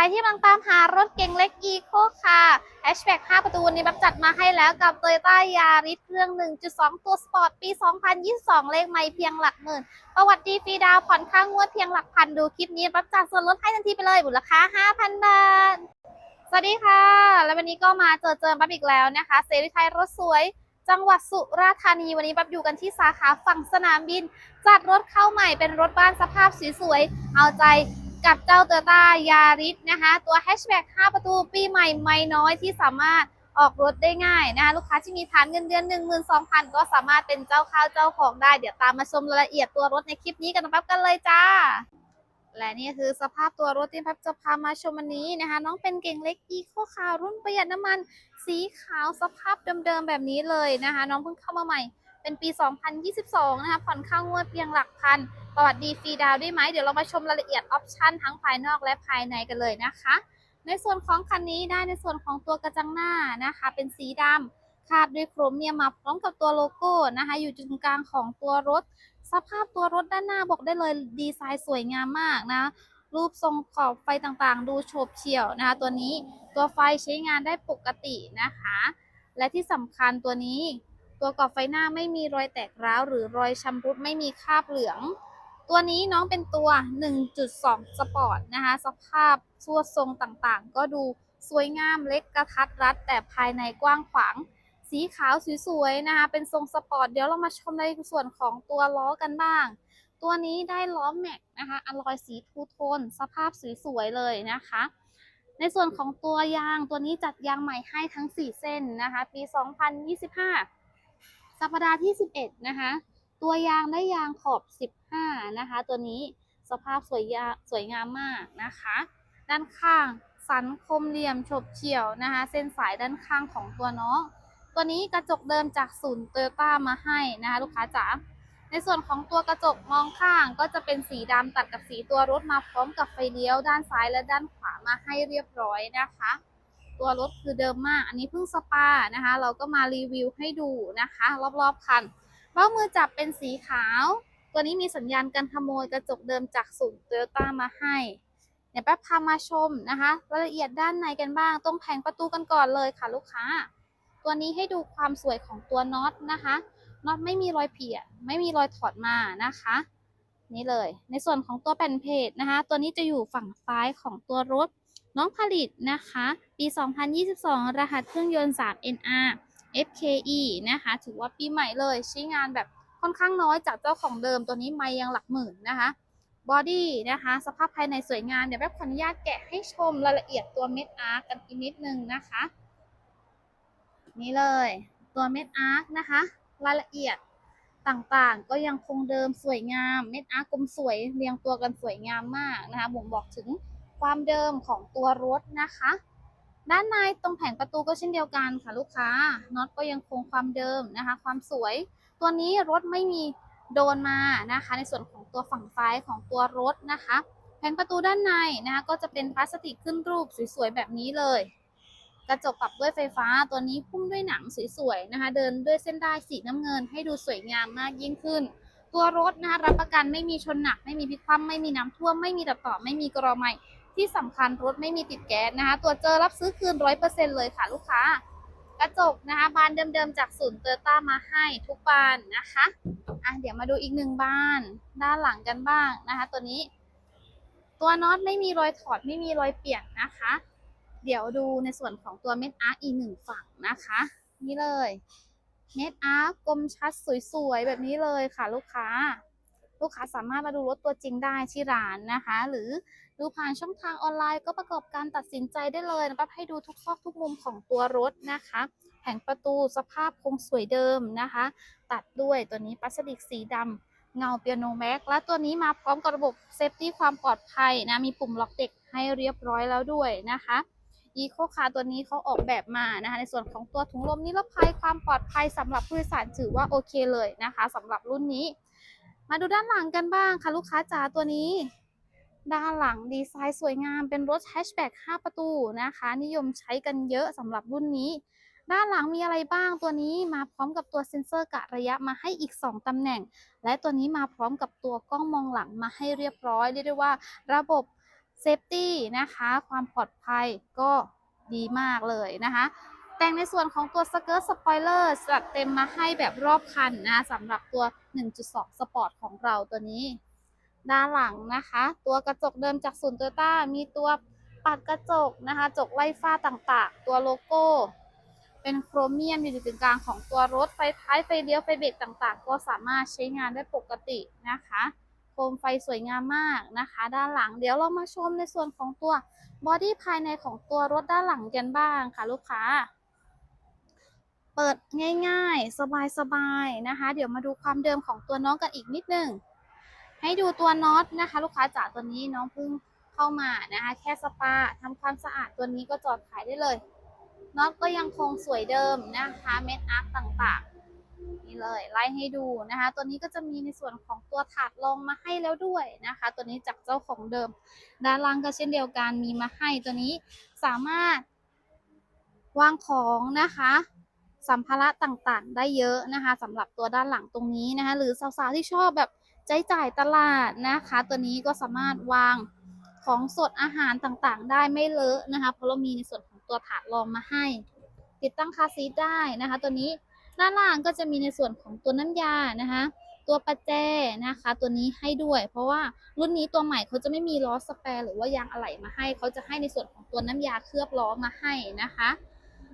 รที่กำลังตามหารถเก่งเล็กอีโคค่ะแฮชแบ็ก5ประตูวันนี้บับจัดมาให้แล้วกับ t o y ต้ายาริสเครื่อง 1.2 ตัวสปอร์ตปี 2022 เลขไม่เพียงหลักหมื่น ประวัติดีฟรีดาวผ่อนค่างวดเพียงหลักพันดูคลิปนี้บับจัดส่วนลดให้ทันทีไปเลยมูลค่า 5,000 บาท สวัสดีค่ะ แล้ววันนี้ก็มาเจอเจอบับอีกแล้วนะคะ เซรีไทยรถสวยจังหวัดสุราษฎร์ธานีวันนี้บับอยู่กันที่สาขาฝั่งสนามบิน จัดรถเข้าใหม่เป็นรถบ้านสภาพสวยๆเอาใจ กับเจ้า t o y ต้ายาริสนะคะ ตัวแฮชแบ็ก5ประตูปีใหม่ไม่น้อยที่สามารถออกรถได้ง่ายนะคะลูกค้าที่มีฐานเงินเดือน 12,000 ก็สามารถเป็นเจ้าข้าวเจ้าของได้ เดี๋ยวตามมาชมรายละเอียดตัวรถในคลิปนี้กันนะครับกันเลยจ้า และนี่คือสภาพตัวรถที่พับจะพามาชมวันนี้นะคะ น้องเป็นเก่งเล็กอีโคคารุ่นประหยัดน้ำมัน สีขาวสภาพเดิมๆแบบนี้เลยนะคะ น้องเพิ่งเข้ามาใหม่ เป็นปี 2022 นะคะ ผ่อนค่างวดเพียงหลักพัน ประวัติดีฟรีดาวได้ไหม เดี๋ยวเรามาชมรายละเอียดออปชันทั้งภายนอกและภายในกันเลยนะคะ ในส่วนของคันนี้ได้ในส่วนของตัวกระจังหน้านะคะ เป็นสีดำคาดด้วยโครเมียมมาพร้อมกับตัวโลโก้นะคะ อยู่จุดกลางของตัวรถ สภาพตัวรถด้านหน้าบอกได้เลยดีไซน์สวยงามมากนะรูปทรงขอบไฟต่างๆ ดูโฉบเฉี่ยวนะคะ ตัวนี้ตัวไฟใช้งานได้ปกตินะคะ และที่สำคัญตัวนี้ ตัวกรอบไฟหน้าไม่มีรอยแตกร้าวหรือรอยชำรุดไม่มีคราบเหลือง ตัวนี้น้องเป็นตัว 1.2 สปอร์ตนะคะ สภาพส่วทรงต่างๆ ก็ดูสวยงามเล็กกระทัดรัด แต่ภายในกว้างขวาง สีขาวสวยๆนะคะเป็นทรงสปอร์ต เดี๋ยวเรามาชมในส่วนของตัวล้อกันบ้าง ตัวนี้ได้ล้อแม็กนะคะอลอยสีทูโทนสภาพสวยๆเลยนะคะในส่วนของตัวยางตัวนี้จัดยางใหม่ให้ทั้ง 4 เส้นนะคะ ปี 2025 สัปดาห์ที่ 11 นะคะ ตัวยางได้ยางขอบ 15 นะคะ ตัวนี้สภาพสวยยาสวยงามมากนะคะ ด้านข้างสันคมเหลี่ยมฉบเฉี่ยวนะคะ เส้นสายด้านข้างของตัวน้องตัวนี้กระจกเดิมจากศูนย์โตโยต้ามาให้นะคะ ลูกค้าจ๋าในส่วนของตัวกระจกมองข้างก็จะเป็นสีดำตัดกับสีตัวรถมาพร้อมกับไฟเลี้ยวด้านซ้ายและด้านขวามาให้เรียบร้อยนะคะ ตัวรถคือเดิมมาก อันนี้เพิ่งสปานะคะ เราก็มารีวิวให้ดูนะคะ รอบๆคันเบ้ามือจับเป็นสีขาว ตัวนี้มีสัญญาณการขโมยกระจกเดิมจากศูนย์โตโยต้ามาให้เดี๋ยวแป๊บพามาชมนะคะรายละเอียดด้านในกันบ้างตรงแผงประตูกันก่อนเลยค่ะลูกค้า ตัวนี้ให้ดูความสวยของตัวน็อตนะคะน็อตไม่มีรอยเผี่ยไม่มีรอยถอดมานะคะ นี่เลย ในส่วนของตัวแผ่นเพจนะคะ ตัวนี้จะอยู่ฝั่งซ้ายของตัวรถ น้องผลิตนะคะ ปี 2022 รหัสเครื่องยนต์ 3NR FKE นะคะ ถือว่าปีใหม่เลยใช้งานแบบค่อนข้างน้อยจากเจ้าของเดิมตัวนี้ไม่ยังหลักหมื่นนะคะบอดี้นะคะ สภาพภายในสวยงาม เดี๋ยวแป๊บขออนุญาตแกะให้ชมรายละเอียดตัวเม็ดอาร์กกันอีกนิดนึงนะคะ นี่เลยตัวเม็ดอาร์กนะคะ รายละเอียดต่างๆ ก็ยังคงเดิมสวยงาม เม็ดอาร์กกลมสวยเรียงตัวกันสวยงามมากนะคะบ่งบอกถึง ความเดิมของตัวรถนะคะ ด้านในตรงแผงประตูก็เช่นเดียวกันค่ะลูกค้าน็อตก็ยังคงความเดิมนะคะ ความสวย ตัวนี้รถไม่มีโดนมานะคะ ในส่วนของตัวฝั่งซ้ายของตัวรถนะคะ แผงประตูด้านในนะคะก็จะเป็นพลาสติกขึ้นรูปสวยๆแบบนี้เลย กระจกปรับด้วยไฟฟ้าตัวนี้พุ่มด้วยหนังสวยๆนะคะ เดินด้วยเส้นได้สีน้ำเงิน ให้ดูสวยงามมากยิ่งขึ้นตัวรถนะคะรับประกันไม่มีชนหนัก ไม่มีพลิกคว่ำไม่มีน้ำท่วม ไม่มีตัดต่อ ไม่มีกรอไม ที่สำคัญรถไม่มีติดแก๊สนะคะ ตัวจเจอรับซื้อคืนร้อยเปอร์เซ็นเลยค่ะลูกค้ากระจกนะคะบานเดิมๆจากศูนย์เตอร์ต้ามาให้ทุกบานนะคะอะเดี๋ยวมาดูอีกหนึ่งบานด้านหลังกันบ้างนะคะ ตัวนี้ ตัวน็อตไม่มีรอยถอดไม่มีรอยเปลี่ยนนะคะ เดี๋ยวดูในส่วนของตัวเม็ดอาร์อีกหนึ่งฝั่งนะคะ นี่เลยเม็ดอาร์กลมชัดสวยๆแบบนี้เลยค่ะ ลูกค้า ลูกค้าสามารถมาดูรถตัวจริงได้ที่ร้านนะคะ หรือ ดูผ่านช่องทางออนไลน์ก็ประกอบการตัดสินใจได้เลยนะครับให้ดูทุกซอกทุกมุมของตัวรถนะคะ แผงประตูสภาพคงสวยเดิมนะคะ ตัดด้วยตัวนี้พลาสติกสีดำเงาเปียโนแม็กและตัวนี้มาพร้อมกับระบบเซฟตี้ความปลอดภัยนะมีปุ่มล็อกเด็กให้เรียบร้อยแล้วด้วยนะคะอีโคคาตัวนี้เขาออกแบบมานะคะ ในส่วนของตัวถุงลมนิรภัยความปลอดภัยสำหรับผู้โดยสารถือว่าโอเคเลยนะคะสำหรับรุ่นนี้ มาดูด้านหลังกันบ้างค่ะลูกค้าจ๋าตัวนี้ ด้านหลังดีไซน์สวยงามเป็นรถแฮชแบ็ก5ประตูนะคะ นิยมใช้กันเยอะสำหรับรุ่นนี้ ด้านหลังมีอะไรบ้างตัวนี้มาพร้อมกับตัวเซ็นเซอร์กะระยะมาให้อีก 2 ตำแหน่ง และตัวนี้มาพร้อมกับตัวกล้องมองหลังมาให้เรียบร้อย เรียกได้ว่าระบบเซฟตี้นะคะ ความปลอดภัยก็ดีมากเลยนะคะแต่งในส่วนของตัวสเกิร์ตสปอยเลอร์จัดเต็มมาให้แบบรอบคันนะสำหรับตัว 1.2 สปอร์ตของเราตัวนี้ ด้านหลังนะคะ ตัวกระจกเดิมจากศูนย์โตโยต้ามีตัวปัดกระจกนะคะจกไล่ฟ้าต่างๆ ตัวโลโก้ เป็นโครเมียมอยู่ในกึ่งกลางของตัวรถไฟท้ายไฟเลี้ยวไฟเบรกต่างๆ ก็สามารถใช้งานได้ปกตินะคะโคมไฟสวยงามมากนะคะ ด้านหลังเดี๋ยวเรามาชมในส่วนของตัวบอดี้ภายในของตัวรถด้านหลังกันบ้างค่ะลูกค้า เปิดง่ายๆ สบายๆนะคะ เดี๋ยวมาดูความเดิมของตัวน้องกันอีกนิดนึง ให้ดูตัวน็อตนะคะ ลูกค้าจ๋าตัวนี้น้องเพิ่งเข้ามานะคะ แค่สปาทำความสะอาดตัวนี้ก็จอดขายได้เลยน็อตก็ยังคงสวยเดิมนะคะเม็ดอาร์คต่างๆนี่เลยไล่ให้ดูนะคะ ตัวนี้ก็จะมีในส่วนของตัวถาดรองมาให้แล้วด้วยนะคะ ตัวนี้จากเจ้าของเดิม ด้านล่างก็เช่นเดียวกันมีมาให้ตัวนี้สามารถวางของนะคะสัมภาระต่างๆ ได้เยอะนะคะสำหรับตัวด้านหลังตรงนี้นะคะ หรือสาวๆที่ชอบแบบ ใจจ่ายตลาดนะคะ ตัวนี้ก็สามารถวางของสดอาหารต่างๆ ได้ไม่เลอะนะคะ เพราะเรามีในส่วนของตัวถาดรองมาให้ ติดตั้งคาร์ซีทได้นะคะ ตัวนี้ด้านล่างก็จะมีในส่วนของตัวน้ำยานะคะ ตัวประแจนะคะ ตัวนี้ให้ด้วย เพราะว่ารุ่นนี้ตัวใหม่เขาจะไม่มีล้อสแปร์หรือว่ายางอะไหล่มาให้ เขาจะให้ในส่วนของตัวน้ำยาเคลือบล้อมาให้นะคะ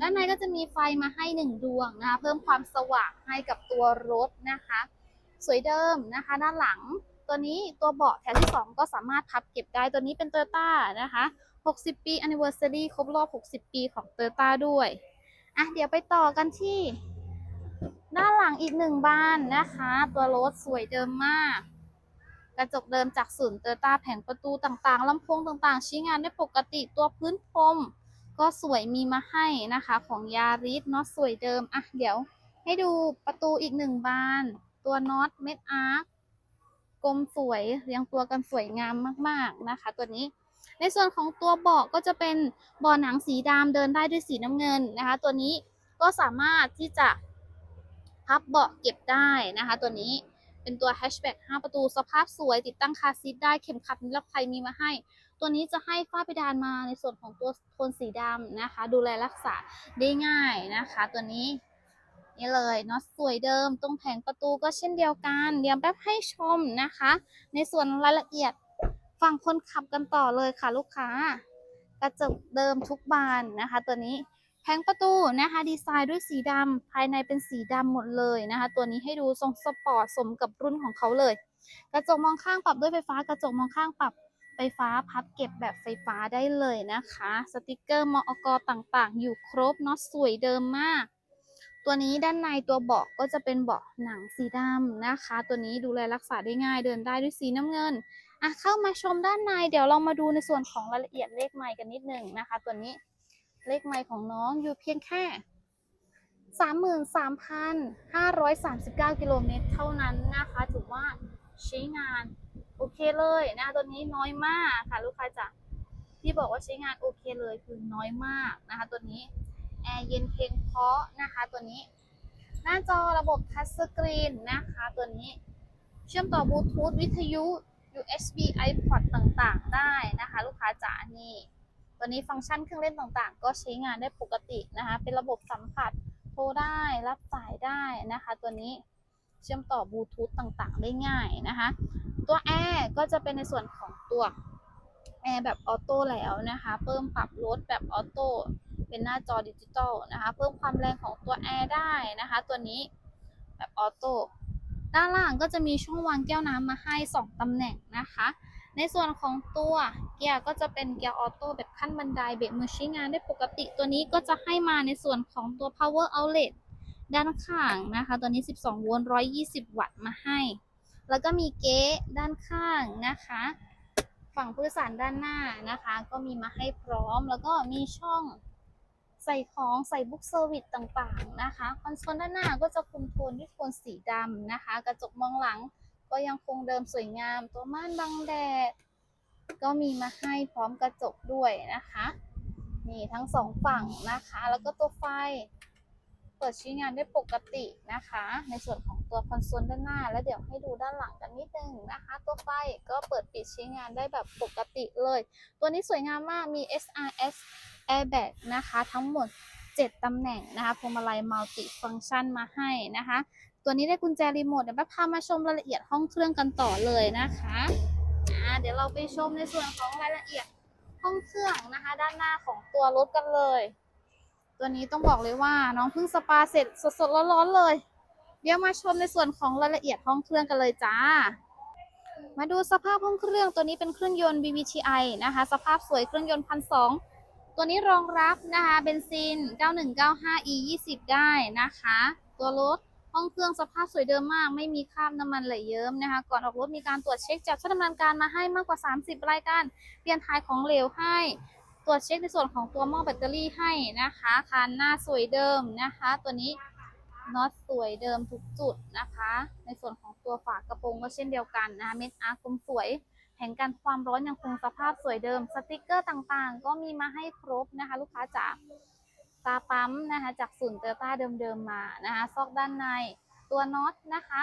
ด้านในก็จะมีไฟมาให้หนึ่งดวงนะคะ เพิ่มความสว่างให้กับตัวรถนะคะ สวยเดิมนะคะ ด้านหลังตัวนี้ตัวเบาะแถวที่ 2 ก็สามารถพับเก็บได้ตัวนี้เป็นโตโยต้านะคะ 60 ปี anniversary ครบรอบ 60 ปีของโตโยต้าด้วยอะเดี๋ยวไปต่อกันที่ ด้านหลังอีกหนึ่งบานนะคะ ตัวรถสวยเดิมมาก กระจกเดิมจากศูนย์โตโยต้าแผงประตูต่างๆลำโพงต่างๆใช้งานได้ปกติตัวพื้นพรมก็สวยมีมาให้นะคะ ของยาริสเนาะสวยเดิมอะเดี๋ยวให้ดูประตูอีกหนึ่งบาน ตัวน็อตเม็ดอาร์คกลมสวยเรียงตัวกันสวยงามมาก ๆนะคะ ตัวนี้ ในส่วนของตัวเบาะก็จะเป็นเบาะหนังสีดำเดินได้ด้วยสีน้ำเงินนะคะ ตัวนี้ก็สามารถที่จะพับเบาะเก็บได้นะคะ ตัวนี้เป็นตัวแฮชแบ็ก5ประตูสภาพสวย ติดตั้งคาซีทได้เข็มขัดนิรภัยมีมาให้ ตัวนี้จะให้ฝ้าเพดานมาในส่วนของตัวโทนสีดำนะคะ ดูแลรักษาได้ง่ายนะคะ ตัวนี้ นี่เลยเนาะสวยเดิมตรงแผงประตูก็เช่นเดียวกันเดี๋ยวแป๊บให้ชมนะคะ ในส่วนรายละเอียดฝั่งคนขับกันต่อเลยค่ะลูกค้า กระจกเดิมทุกบานนะคะ ตัวนี้แผงประตูนะคะ ดีไซน์ด้วยสีดำภายในเป็นสีดำหมดเลยนะคะ ตัวนี้ให้ดูทรงสปอร์ตสมกับรุ่นของเขาเลย กระจกมองข้างปรับด้วยไฟฟ้ากระจกมองข้างปรับไฟฟ้าพับเก็บแบบไฟฟ้าได้เลยนะคะ สติกเกอร์มอกต่างๆ อยู่ครบเนาะสวยเดิมมาก ตัวนี้ด้านในตัวเบาะก็จะเป็นเบาะหนังสีดำนะคะ ตัวนี้ดูแลรักษาได้ง่ายเดินได้ด้วยสีน้ำเงินอะเข้ามาชมด้านในเดี๋ยวเรามาดูในส่วนของรายละเอียดเลขไมค์กันนิดหนึ่งนะคะ ตัวนี้เลขไมค์ของน้องอยู่เพียงแค่33,539 กิโลเมตรเท่านั้นนะคะถือว่าใช้งานโอเคเลยนะตัวนี้น้อยมากค่ะลูกค้าจ๋าที่บอกว่าใช้งานโอเคเลยคือน้อยมากนะคะ ตัวนี้ แอร์เย็นเพียงเพาะนะคะตัวนี้ หน้าจอระบบทัชสกรีนนะคะตัวนี้เชื่อมต่อบลูทูธวิทยุ USB iPod ต่างๆ ได้นะคะ ลูกค้าจ๋านี่ ตัวนี้ฟังก์ชันเครื่องเล่นต่างๆ ก็ใช้งานได้ปกตินะคะ เป็นระบบสัมผัสโทรได้รับสายได้นะคะ ตัวนี้เชื่อมต่อบลูทูธต่างๆ ได้ง่ายนะคะ ตัวแอร์ก็จะเป็นในส่วนของตัวแอร์แบบออโต้แล้วนะคะ เพิ่มปรับลดแบบออโต้ เป็นหน้าจอดิจิตอลนะคะ เพิ่มความแรงของตัวแอร์ได้นะคะ ตัวนี้แบบออโต้ด้านล่างก็จะมีช่องวางแก้วน้ำมาให้ 2ตำแหน่งนะคะ ในส่วนของตัวเกียร์ก็จะเป็นเกียร์ออโต้แบบขั้นบันไดเบรกมือใช้งานได้ปกติ ตัวนี้ก็จะให้มาในส่วนของตัว power outlet ด้านข้างนะคะ ตัวนี้ 12 โวลต์ 120 วัตต์มาให้ แล้วก็มีเก๊ด้านข้างนะคะ ฝั่งผู้โดยสารด้านหน้านะคะ ก็มีมาให้พร้อม แล้วก็มีช่อง ใส่ของใส่บุ๊กเซอร์วิสต่างๆนะคะ คอนโซลด้านหน้าก็จะคุมโทนด้วยโทนสีดำนะคะ กระจกมองหลังก็ยังคงเดิมสวยงาม ตัวม่านบังแดด ก็มีมาให้พร้อมกระจกด้วยนะคะ นี่ทั้งสองฝั่งนะคะ แล้วก็ตัวไฟ เปิดใช้งานได้ปกตินะคะ ในส่วนของตัวคอนโซลด้านหน้า แล้วเดี๋ยวให้ดูด้านหลังกันนิดนึงนะคะ ตัวไฟก็เปิดปิดใช้งานได้แบบปกติเลย ตัวนี้สวยงามมากมี SRS airbag นะคะทั้งหมด 7 ตำแหน่งนะคะพวงมาลัยมัลติฟัง c t ชันมาให้นะคะ ตัวนี้ได้กุญแจรีโมทเดี๋ยวแป๊บพามาชมรายละเอียดห้องเครื่องกันต่อเลยนะคะอ่าเดี๋ยวเราไปชมในส่วนของรายละเอียดห้องเครื่องนะคะ ด้านหน้าของตัวรถกันเลย ตัวนี้ต้องบอกเลยว่าน้องเพิ่งสปาเสร็จสดๆร้อนๆเลย เดี๋ยวมาชมในส่วนของรายละเอียดห้องเครื่องกันเลยจ้ามาดูสภาพห้องเครื่องตัวนี้เป็นเครื่องยนต์ BVTi นะคะ สภาพสวยเครื่องยนต์พันสอง ตัวนี้รองรับนะคะเบนซิน 9195e 20ได้นะคะ ตัวรถห้องเครื่องสภาพสวยเดิมมาก ไม่มีคราบน้ำมันไหลเยิ้มนะคะ ก่อนออกรถมีการตรวจเช็คจากช่างดำเนินการมาให้มากกว่า 30 รายการ เปลี่ยนถ่ายของเหลวให้ ตรวจเช็คในส่วนของตัวหม้อแบตเตอรี่ให้นะคะ คันหน้าสวยเดิมนะคะ ตัวนี้น็อตสวยเดิมทุกจุดนะคะ ในส่วนของตัวฝากระโปรงก็เช่นเดียวกันนะคะ เม็ดอาร์คมสวย แผงกันความร้อนยังคงสภาพสวยเดิม สติกเกอร์ต่างๆ ก็มีมาให้ครบนะคะ ลูกค้าจ๋าตาปั๊มนะคะจากศูนย์เตอร์ต้าเดิมๆมานะคะซอกด้านในตัวน็อตนะคะ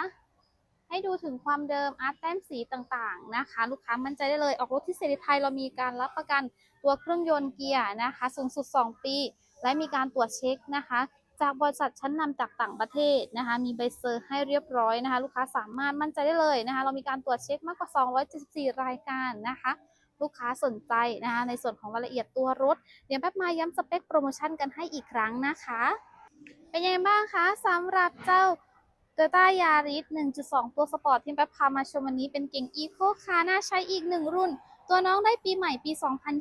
ให้ดูถึงความเดิมอาร์ตแต้มสีต่างๆนะคะ ลูกค้ามั่นใจได้เลยออกรถที่เซรีไทยเรามีการรับประกันตัวเครื่องยนต์เกียร์นะคะ สูงสุด 2 ปี และมีการตรวจเช็คนะคะ จากบริษัทชั้นนำจากต่างประเทศนะคะ มีใบเซอร์ให้เรียบร้อยนะคะ ลูกค้าสามารถมั่นใจได้เลยนะคะ เรามีการตรวจเช็คมากกว่า 274 รายการนะคะ ลูกค้าสนใจนะคะ ในส่วนของรายละเอียดตัวรถ เดี๋ยวแป๊บมาย้ำสเปคโปรโมชั่นกันให้อีกครั้งนะคะ เป็นยังไงบ้างคะสำหรับเจ้า t o y o t a Yaris 1.2 ตัวสปอร์ตที่แป๊บพามาชมวันนี้เป็นเก่ง Eco คาน่าใช้อีกหนึ่งรุ่น ตัวน้องได้ปีใหม่ปี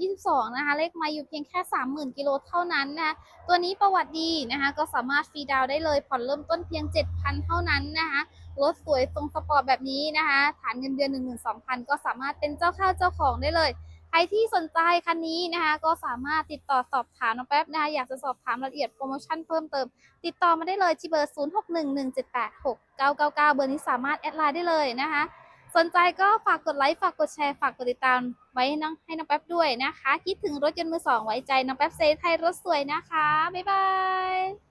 2022 นะคะ เลขมาอยู่เพียงแค่ 30,000 กิโลเท่านั้นนะคะตัวนี้ประวัติดีนะคะ ก็สามารถฟรีดาวน์ได้เลย ผ่อนเริ่มต้นเพียง 7,000 เท่านั้นนะคะรถสวยทรงสปอร์ตแบบนี้นะคะ ฐานเงินเดือน 12,000 ก็สามารถเป็นเจ้าข้าวเจ้าของได้เลย ใครที่สนใจคันนี้นะคะ ก็สามารถติดต่อสอบถามน้องแป๊บนะคะ อยากจะสอบถามรายละเอียดโปรโมชั่นเพิ่มเติม ติดต่อมาได้เลยที่เบอร์ 0611786999 เบอร์นี้สามารถแอดไลน์ได้เลยนะคะ สนใจก็ฝากกดไลค์ฝากกดแชร์ฝากกดติดตามไว้น้องให้น้องแป๊บด้วยนะคะ คิดถึงรถยนต์มือสองไว้ใจน้องแป๊บเซไทยรถสวยนะคะ บ๊ายบาย